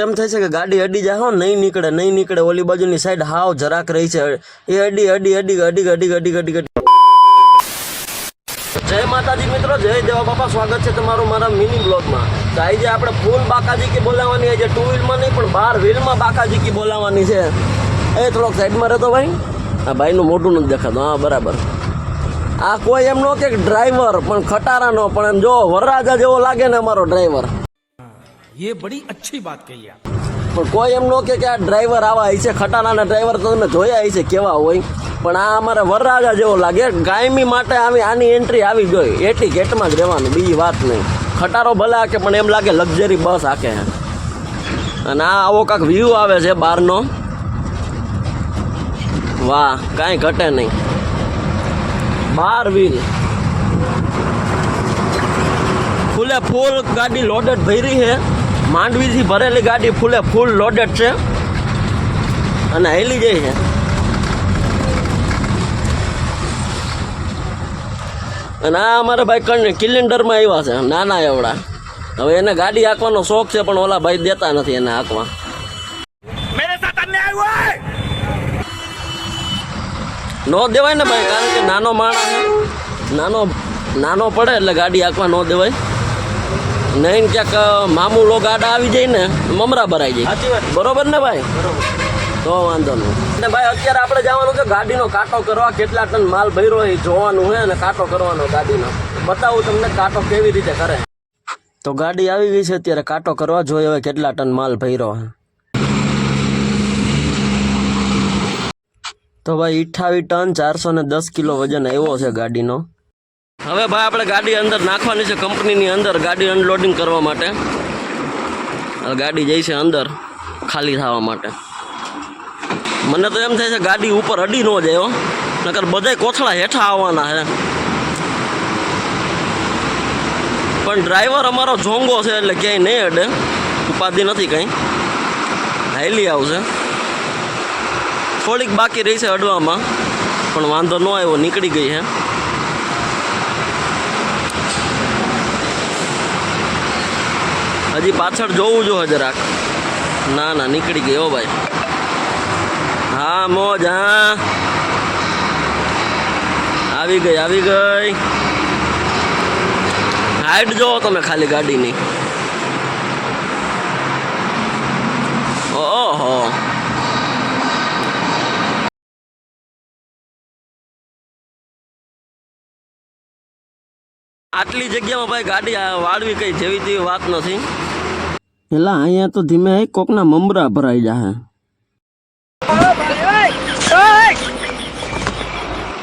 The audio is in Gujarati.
એમ થાય છે કે ગાડી અડી જાય હો, નહીં નીકળે નહીં નીકળે, ઓલી બાજુની સાઈડ હાવ જરાક રહી છે. એ અડી અડી અડી અડી અડી અડી અડી અડી. જય માતાજી મિત્રો, જય દેવા બાપા, સ્વાગત છે તમારું મારા મિની બ્લોગમાં. તો આજે આપણે ફૂલ બાકાજી કી બોલાવવાની છે ટુ વ્હીલમાં નહીં, પણ બાર વ્હીલમાં બાકાજી કી બોલાવવાની છે. એ થોડોક સાઈડમાં રહેતો ભાઈ. આ ભાઈનું મોટું નથી દેખાતું, હા, બરાબર. આ કોઈ એમ નો કે ડ્રાઈવર પણ ખટારાનો, પણ એમ જો વરરાજા જેવો લાગે ને અમારો ડ્રાઈવર ये बड़ी अच्छी बात कही आप પણ કોઈ એમ નો કે કે આ ડ્રાઈવર આવા હશે ખટારાના ડ્રાઈવર તો તમે જોયા હશે કેવા હોય પણ આ અમારે વરરાજા જેવો લાગે કાયમી માટે આવી આની એન્ટ્રી આવી ગઈ એટી ગેટમાં જ રહેવાનું બીજી વાત નહીં ખટારો ભલે હાકે પણ એમ લાગે લક્ઝરી બસ હાકે અને આ આવો કાંક વ્યૂ આવે છે બહારનો વાહ કાંઈ ઘટે નહીં બાર વ્હીલ ફૂલે ફૂલ ગાડી લોડેડ ભરી છે માંડવીથી ભરેલી ગાડી ફૂલે ફૂલ લોડેડ છે. અને હેલી જાય છે. અને આ અમારા ભાઈ કિલિન્ડરમાં આવ્યા છે નાના એવડા. હવે એને ગાડી હાંકવાનો શોખ છે પણ ઓલા ભાઈ દેતા નથી એને હાંકવા. નો દેવાય ને ભાઈ કારણ કે નાનો માણસ નાનો નાનો પડે એટલે ગાડી હાંકવા ન દેવાય. નહીં ને ક્યાંક મામુ લો ગાડા આવી જાય ને મમરા ભરાઈ જાય. બરોબર ને ભાઈ? તો વાંધો નહીં. અને ભાઈ અત્યારે આપણે જવાનું છે ગાડીનો કાંટો કરવા. કેટલા ટન માલ ભર્યો એ જોવાનું છે અને કાંટો કરવાનો ગાડીનો. બતાવું તમને કાંટો કેવી રીતે કરે. તો ગાડી આવી ગઈ છે અત્યારે કાંટો કરવા જોઈએ હવે કેટલા ટન માલ ભર્યો તો ભાઈ અઠ્ઠાવીસ ટન ચારસો ને દસ કિલો વજન આવ્યો છે ગાડીનો. હવે ભાઈ આપણે ગાડી અંદર નાખવાની છે કંપનીની અંદર, ગાડી અનલોડિંગ કરવા માટે. ગાડી જઈ છે અંદર, ખાલી થવા માટે. મને તો એમ થાય છે ગાડી ઉપર અડી ન જાય નકર બધાય કોથળા હેઠા આવવાના છે. પણ ડ્રાઈવર અમારો જોંગો છે એટલે ક્યાંય નહીં અડે. ઉપાધિ નથી કંઈ. હાઈલી આવશે. થોડીક બાકી રહી છે અડવામાં. પણ વાંધો ન આવ્યો, નીકળી ગઈ છે. હજી પાછળ જોવું જો જરાક. ના ના, નીકળી હો ભાઈ. હા, મોજ, હા. આવી ગઈ આવી ગઈ. હાઈટ જોવો તમે ખાલી ગાડીની. ઓહો. આટલી જગ્યામાં ભાઈ ગાડી વાળવી કઈ જેવી તેવી વાત નથી. પેલા અહીંયા તો ધીમે કોકના મમરા ભરાઈ જાય